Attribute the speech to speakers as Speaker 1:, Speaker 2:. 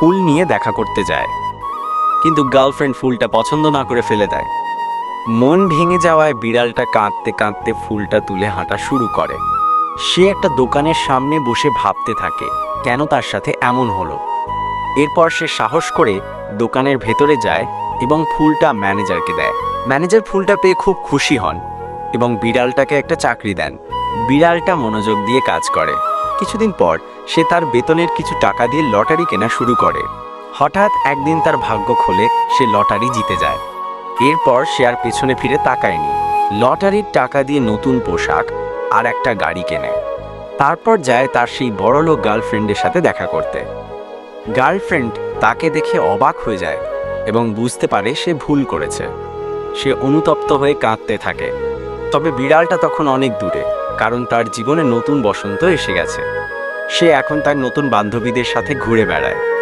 Speaker 1: ফুল নিয়ে দেখা করতে যায়। কিন্তু গার্লফ্রেন্ড ফুলটা পছন্দ না করে ফেলে দেয়। মন ভেঙে যাওয়ায় বিড়ালটা কাঁদতে কাঁদতে ফুলটা তুলে হাঁটা শুরু করে। সে একটা দোকানের সামনে বসে ভাবতে থাকে, কেন তার সাথে এমন হলো? এরপর সে সাহস করে দোকানের ভেতরে যায় এবং ফুলটা ম্যানেজারকে দেয়। ম্যানেজার ফুলটা পেয়ে খুব খুশি হন এবং বিড়ালটাকে একটা চাকরি দেন। বিড়ালটা মনোযোগ দিয়ে কাজ করে। কিছুদিন পর সে তার বেতনের কিছু টাকা দিয়ে লটারি কেনা শুরু করে। হঠাৎ একদিন তার ভাগ্য খোলে, সে লটারি জিতে যায়। এরপর সে আর পেছনে ফিরে তাকায়নি। লটারির টাকা দিয়ে নতুন পোশাক আর একটা গাড়ি কেনে। তারপর যায় তার সেই বড়লোক গার্লফ্রেন্ডের সাথে দেখা করতে। গার্লফ্রেন্ড তাকে দেখে অবাক হয়ে যায় এবং বুঝতে পারে সে ভুল করেছে। সে অনুতপ্ত হয়ে কাঁদতে থাকে। তবে বিড়ালটা তখন অনেক দূরে। কারণ তার জীবনে নতুন বসন্ত এসে গেছে। সে এখন তার নতুন বান্ধবীদের সাথে ঘুরে বেড়ায়।